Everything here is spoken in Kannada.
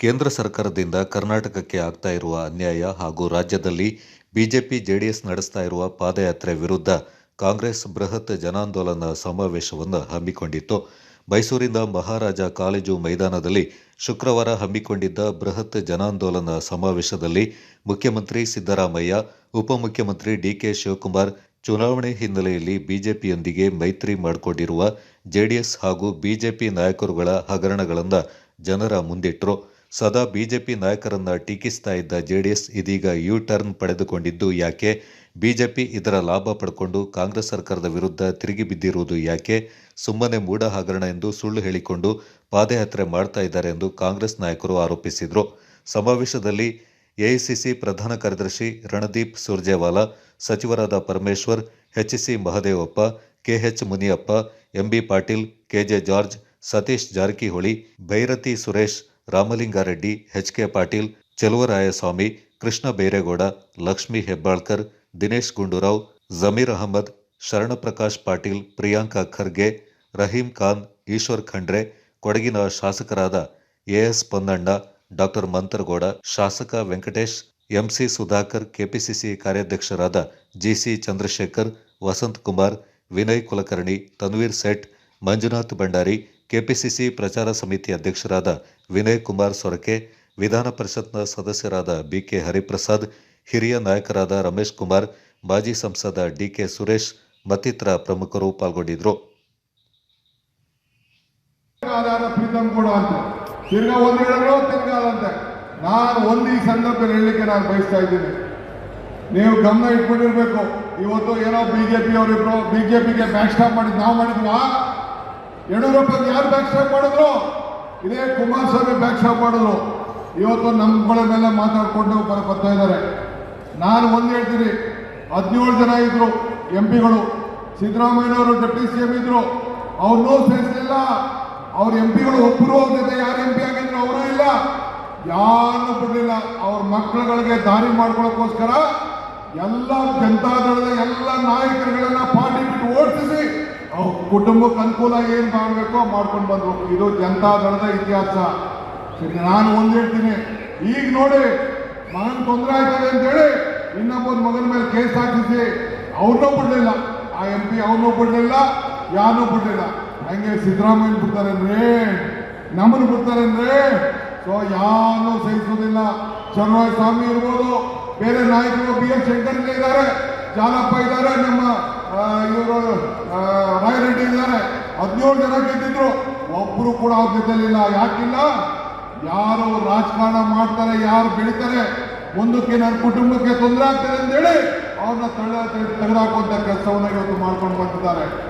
ಕೇಂದ್ರ ಸರ್ಕಾರದಿಂದ ಕರ್ನಾಟಕಕ್ಕೆ ಆಗ್ತಾ ಇರುವ ಅನ್ಯಾಯ ಹಾಗೂ ರಾಜ್ಯದಲ್ಲಿ ಬಿಜೆಪಿ, ಜೆಡಿಎಸ್ ನಡೆಸ್ತಾ ಇರುವ ಪಾದಯಾತ್ರೆ ವಿರುದ್ಧ ಕಾಂಗ್ರೆಸ್ ಬೃಹತ್ ಜನಾಂದೋಲನ ಸಮಾವೇಶವನ್ನು ಹಮ್ಮಿಕೊಂಡಿತ್ತು. ಮೈಸೂರಿನ ಮಹಾರಾಜ ಕಾಲೇಜು ಮೈದಾನದಲ್ಲಿ ಶುಕ್ರವಾರ ಹಮ್ಮಿಕೊಂಡಿದ್ದ ಬೃಹತ್ ಜನಾಂದೋಲನ ಸಮಾವೇಶದಲ್ಲಿ ಮುಖ್ಯಮಂತ್ರಿ ಸಿದ್ದರಾಮಯ್ಯ, ಉಪಮುಖ್ಯಮಂತ್ರಿ ಡಿಕೆ ಶಿವಕುಮಾರ್ ಚುನಾವಣೆ ಹಿನ್ನೆಲೆಯಲ್ಲಿ ಬಿಜೆಪಿಯೊಂದಿಗೆ ಮೈತ್ರಿ ಮಾಡಿಕೊಂಡಿರುವ ಜೆಡಿಎಸ್ ಹಾಗೂ ಬಿಜೆಪಿ ನಾಯಕರುಗಳ ಹಗರಣಗಳನ್ನು ಜನರ ಮುಂದಿಟ್ಟರು ಸದಾ ಬಿಜೆಪಿ ನಾಯಕರನ್ನ ಟೀಕಿಸ್ತಾ ಇದ್ದ ಜೆಡಿಎಸ್ ಇದೀಗ ಯು ಟರ್ನ್ ಪಡೆದುಕೊಂಡಿದ್ದು ಯಾಕೆ? ಬಿಜೆಪಿ ಇದರ ಲಾಭ ಪಡ್ಕೊಂಡು ಕಾಂಗ್ರೆಸ್ ಸರ್ಕಾರದ ವಿರುದ್ಧ ತಿರುಗಿ ಬಿದ್ದಿರುವುದು ಯಾಕೆ? ಸುಮ್ಮನೆ ಮೂಢ ಹಗರಣ ಎಂದು ಸುಳ್ಳು ಹೇಳಿಕೊಂಡು ಪಾದಯಾತ್ರೆ ಮಾಡ್ತಾ ಇದ್ದಾರೆ ಎಂದು ಕಾಂಗ್ರೆಸ್ ನಾಯಕರು ಆರೋಪಿಸಿದರು. ಸಮಾವೇಶದಲ್ಲಿ ಎಐಸಿಸಿ ಪ್ರಧಾನ ಕಾರ್ಯದರ್ಶಿ ರಣದೀಪ್ ಸುರ್ಜೇವಾಲಾ, ಸಚಿವರಾದ Parameshwar HC Mahadevappa KH Muniyappa MB Patil KJ George, Satish Jarkiholi, Byrathi Suresh Ramalinga Reddy HK Patil, Cheluvarayaswamy, Krishna Byregowda, Lakshmi Hebbalkar, Dinesh Gundu Rao, Zameer Ahmed, Sharanprakash Patil, Priyanka Kharge, Rahim Khan, Eshwar Khandre, ಕೊಡಗಿನ ಶಾಸಕರಾದ ಎಎಸ್ ಪೊನ್ನಣ್ಣ, ಡಾಕ್ಟರ್ ಮಂತರಗೌಡ, ಶಾಸಕ ವೆಂಕಟೇಶ್, ಎಂಸಿ ಸುಧಾಕರ್, ಕೆಪಿಸಿಸಿ ಕಾರ್ಯಾಧ್ಯಕ್ಷರಾದ ಜಿಸಿ ಚಂದ್ರಶೇಖರ್, ವಸಂತ್ ಕುಮಾರ್, ವಿನಯ್ ಕುಲಕರ್ಣಿ, ತನ್ವೀರ್ ಸೇಠ್, ಮಂಜುನಾಥ್ ಭಂಡಾರಿ ಕೆಪಿಸಿಸಿ ಪ್ರಚಾರ ಸಮಿತಿ ಅಧ್ಯಕ್ಷರಾದ ವಿನಯ್ ಕುಮಾರ್ ಸೊರಕೆ, ವಿಧಾನ ಪರಿಷತ್ನ ಸದಸ್ಯರಾದ ಬಿಕೆ ಹರಿಪ್ರಸಾದ್, ಹಿರಿಯ ನಾಯಕರಾದ ರಮೇಶ್ ಕುಮಾರ್, ಮಾಜಿ ಸಂಸದ ಡಿಕೆ ಸುರೇಶ್ ಮತ್ತಿತರ ಪ್ರಮುಖರು ಪಾಲ್ಗೊಂಡಿದ್ದರು. ನಾನು ಒಂದು ಈ ಸಂದರ್ಭದಲ್ಲಿ ಹೇಳಲಿಕ್ಕೆ ನಾನು ಬಯಸ್ತಾ ಇದ್ದೀನಿ. ನೀವು ಗಮನ ಇಟ್ಕೊಂಡಿರ್ಬೇಕು. ಇವತ್ತು ಏನೋ ಬಿಜೆಪಿ ಅವರಿಬ್ರು ಬಿಜೆಪಿಗೆ ಬ್ಯಾಕ್ ಸ್ಟಾಪ್ ಮಾಡಿದ್ ನಾವು ಮಾಡಿದ್ವಾ? ಯಡಿಯೂರಪ್ಪ ಯಾರು ಬ್ಯಾಕ್ ಸ್ಟಾಪ್ ಮಾಡಿದ್ರು? ಇದೇ ಕುಮಾರಸ್ವಾಮಿ ಬ್ಯಾಕ್ ಸ್ಟಾಪ್ ಮಾಡಿದ್ರು. ಇವತ್ತು ನಮ್ಗಳ ಮೇಲೆ ಮಾತಾಡಿಕೊಂಡು ಬರ ಬರ್ತಾ ಇದ್ದಾರೆ. ನಾನು ಒಂದು ಹೇಳ್ತೀನಿ. ಹದಿನೇಳು ಜನ ಇದ್ರು ಎಂ ಪಿಗಳು ಸಿದ್ದರಾಮಯ್ಯನವರು ಡೆಪ್ಟಿ ಸಿ ಎಂ ಇದ್ರು. ಅವ್ರನ್ನೂ ಸೇರಿಸಲಿಲ್ಲ ಅವ್ರ ಎಂ ಪಿಗಳು ಒಬ್ಬರು ಅವ್ರ ಜೊತೆ ಯಾರು ಎಂ ಪಿ ಆಗಿದ್ರು ಅವರೂ ಇಲ್ಲ. ಯಾರನ್ನೂ ಬಿಡಲಿಲ್ಲ. ಅವ್ರ ಮಕ್ಕಳುಗಳಿಗೆ ದಾರಿ ಮಾಡ್ಕೊಳ್ಳೋಕ್ಕೋಸ್ಕರ ಎಲ್ಲ ಜನತಾದಳದ ಕುಟುಂಬಕ್ಕೆ ಅನುಕೂಲ ಏನ್ ಮಾಡಬೇಕೋ ಮಾಡ್ಕೊಂಡು ಬಂದ್ರು. ಇದು ಜನತಾದಳದ ಇತಿಹಾಸ. ನಾನು ಒಂದ್ ಹೇಳ್ತೀನಿ ಈಗ ನೋಡಿ ಮಗನ್ ತೊಂದರೆ ಆಯ್ತದೆ ಅಂತೇಳಿ ಇನ್ನೊಬ್ಬನ ಮಗನ ಮೇಲೆ ಕೇಸ್ ಹಾಕಿಸಿ, ಅವ್ರನ್ನೂ ಬಿಡಲಿಲ್ಲ. ಆ ಎಂ ಪಿ ಅವ್ರನ್ನೂ ಬಿಡಲಿಲ್ಲ, ಯಾರನ್ನೂ ಬಿಡಲಿಲ್ಲ. ಹಂಗೆ ಸಿದ್ದರಾಮಯ್ಯ ಬಿಡ್ತಾರೇನ್ರಿ ನಮ್ಮನ್ನು ಅಂದ್ರೆ, ಸೊ ಯಾರನ್ನೂ ಸಹಿಸೋದಿಲ್ಲ ಚನ್ನರಾಯ ಸ್ವಾಮಿ ಇರ್ಬೋದು, ಬೇರೆ ನಾಯಕರು ಬಿ ಎಸ್ ಶಂಕರ್ ಇದ್ದಾರೆ ಜಾಲಪ್ಪ ಇದ್ದಾರೆ, ನಮ್ಮ ಇವರು ರಾಯರೆಡ್ಡಿ ಹದಿನೇಳು ಜನ ಗೆದ್ದಿದ್ರು. ಒಬ್ರು ಕೂಡ ಅವ್ರ ಗೆದ್ದಲಿಲ್ಲ. ಯಾಕಿಲ್ಲ? ಯಾರು ರಾಜಕಾರಣ ಮಾಡ್ತಾರೆ, ಯಾರು ಬೆಳಿತಾರೆ, ಮುಂದಕ್ಕೆ ನನ್ನ ಕುಟುಂಬಕ್ಕೆ ತೊಂದರೆ ಆಗ್ತದೆ ಅಂತೇಳಿ ಅವ್ರನ್ನ ತಳ್ಳ ತೆಗೆದಾಕುವಂತ ಕೆಲಸವನ್ನ ಇವತ್ತು ಮಾಡ್ಕೊಂಡು ಬಂದಿದ್ದಾರೆ.